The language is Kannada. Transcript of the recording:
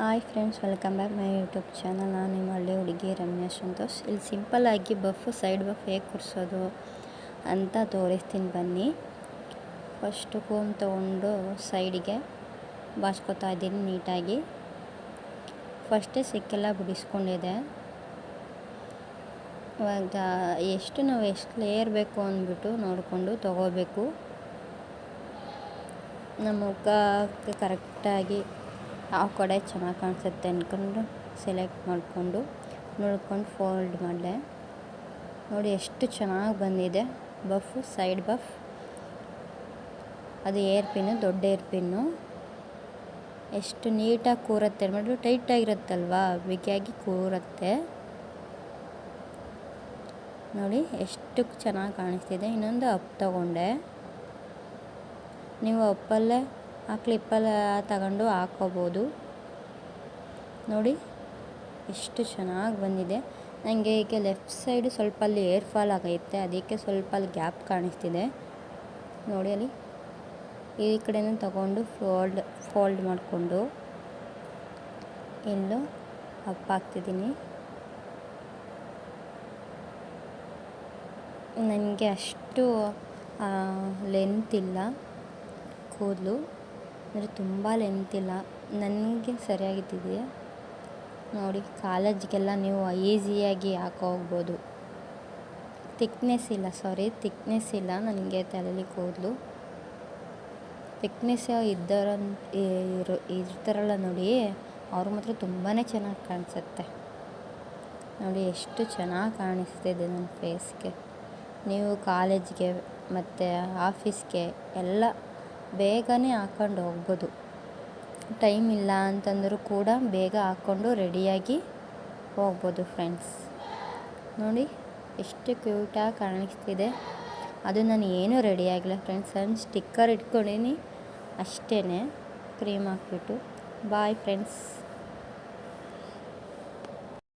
Hi friends welcome back my YouTube channel ನಾನು ನಿಮ್ಮ ಹಳ್ಳಿ ಹುಡುಗಿ ರಮ್ಯಾ ಸಂತೋಷ್. ಇಲ್ಲಿ ಸಿಂಪಲ್ಲಾಗಿ ಬಫ್ ಸೈಡ್ ಬಫ್ ಹೇಗೆ ಕುರ್ಸೋದು ಅಂತ ತೋರಿಸ್ತೀನಿ ಬನ್ನಿ. ಫಸ್ಟು ಕೋಮ್ ತೊಗೊಂಡು ಸೈಡಿಗೆ ಬಾಚ್ಕೊತಾ ಇದ್ದೀನಿ ನೀಟಾಗಿ. ಫಸ್ಟೇ ಸಿಕ್ಕೆಲ್ಲ ಬಿಡಿಸ್ಕೊಂಡಿದೆ. ಇವಾಗ ಎಷ್ಟು ನಾವು ಎಷ್ಟು ಲೇಯರ್ ಬೇಕು ಅಂದ್ಬಿಟ್ಟು ನೋಡಿಕೊಂಡು ತೊಗೋಬೇಕು. ನಮ್ಮ ಮುಖಕ್ಕೆ ಕರೆಕ್ಟಾಗಿ ಯಾವ ಕಡೆ ಚೆನ್ನಾಗಿ ಕಾಣಿಸುತ್ತೆ ಅಂದ್ಕೊಂಡು ಸೆಲೆಕ್ಟ್ ಮಾಡಿಕೊಂಡು ನೋಡ್ಕೊಂಡು ಫೋಲ್ಡ್ ಮಾಡಿದೆ. ನೋಡಿ ಎಷ್ಟು ಚೆನ್ನಾಗಿ ಬಂದಿದೆ. ಬಫ್ ಸೈಡ್ ಬಫ್ ಅದು ಏರ್ ಪಿನ್ನು ದೊಡ್ಡ ಏರ್ ಪಿನ್ನು ಎಷ್ಟು ನೀಟಾಗಿ ಕೂರುತ್ತೆ ಅಂದ್ಬಿಟ್ಟು ಟೈಟಾಗಿರುತ್ತಲ್ವಾ ಬಿಗಿಯಾಗಿ ಕೂರುತ್ತೆ. ನೋಡಿ ಎಷ್ಟು ಚೆನ್ನಾಗಿ ಕಾಣಿಸ್ತಿದೆ. ಇನ್ನೊಂದು ಅಪ್ ತಗೊಂಡೆ. ನೀವು ಅಪ್ಪಲ್ಲೇ ಆ ಕ್ಲಿಪ್ಪಲ್ಲಿ ತಗೊಂಡು ಹಾಕೋಬೋದು ನೋಡಿ, ಎಷ್ಟು ಚೆನ್ನಾಗಿ ಬಂದಿದೆ. ನನಗೆ ಈಗ ಲೆಫ್ಟ್ ಸೈಡು ಸ್ವಲ್ಪ ಅಲ್ಲಿ ಏರ್ ಫಾಲ್ ಆಗೈತೆ, ಅದಕ್ಕೆ ಸ್ವಲ್ಪ ಅಲ್ಲಿ ಗ್ಯಾಪ್ ಕಾಣಿಸ್ತಿದೆ. ನೋಡಿ ಅಲ್ಲಿ. ಈ ಕಡೆನೂ ತಗೊಂಡು ಫೋಲ್ಡ್ ಫೋಲ್ಡ್ ಮಾಡಿಕೊಂಡು ಇಲ್ಲೂ ಅಪ್ ಹಾಕ್ತಿದ್ದೀನಿ. ನನಗೆ ಅಷ್ಟು ಲೆಂತ್ ಇಲ್ಲ ಕೂದಲು. ಅಂದರೆ ತುಂಬ ಲೆಂತ್ ಇಲ್ಲ. ನನಗೆ ಸರಿಯಾಗಿದ್ದಿದೆ. ನೋಡಿ, ಕಾಲೇಜ್ಗೆಲ್ಲ ನೀವು ಈಸಿಯಾಗಿ ಹಾಕೋಗ್ಬೋದು ತಿಕ್ನೆಸ್ ಇಲ್ಲ ಸಾರಿ ತಿಕ್ನೆಸ್ ಇಲ್ಲ ನನಗೆ ತಲೆಯಲ್ಲಿ ಕೂದಲು. ತಿಕ್ನೆಸ್ ಇದ್ದರ ಇರು ಇರ್ತಾರಲ್ಲ ನೋಡಿ, ಅವ್ರ ಮಾತ್ರ ತುಂಬಾ ಚೆನ್ನಾಗಿ ಕಾಣಿಸುತ್ತೆ. ನೋಡಿ, ಎಷ್ಟು ಚೆನ್ನಾಗಿ ಕಾಣಿಸ್ತಿದೆ ನನ್ನ ಫೇಸ್ಗೆ ನೀವು ಕಾಲೇಜ್ಗೆ ಮತ್ತು ಆಫೀಸ್ಗೆ ಎಲ್ಲ ಬೇಗನೆ ಹಾಕ್ಕೊಂಡು ಹೋಗ್ಬೋದು. ಟೈಮ್ ಇಲ್ಲ ಅಂತಂದರೂ ಕೂಡ ಬೇಗ ಹಾಕ್ಕೊಂಡು ರೆಡಿಯಾಗಿ ಹೋಗ್ಬೋದು ಫ್ರೆಂಡ್ಸ್. ನೋಡಿ, ಎಷ್ಟು ಕ್ಯೂಟಾಗಿ ಕಾಣಿಸ್ತಿದೆ. ಅದು ನಾನು ಏನೂ ರೆಡಿ ಆಗಿಲ್ಲ ಫ್ರೆಂಡ್ಸ್. ನಾನು ಸ್ಟಿಕ್ಕರ್ ಇಟ್ಕೊಂಡೀನಿ ಅಷ್ಟೇ ಕ್ರೀಮ್ ಹಾಕ್ಬಿಟ್ಟು. Bye friends.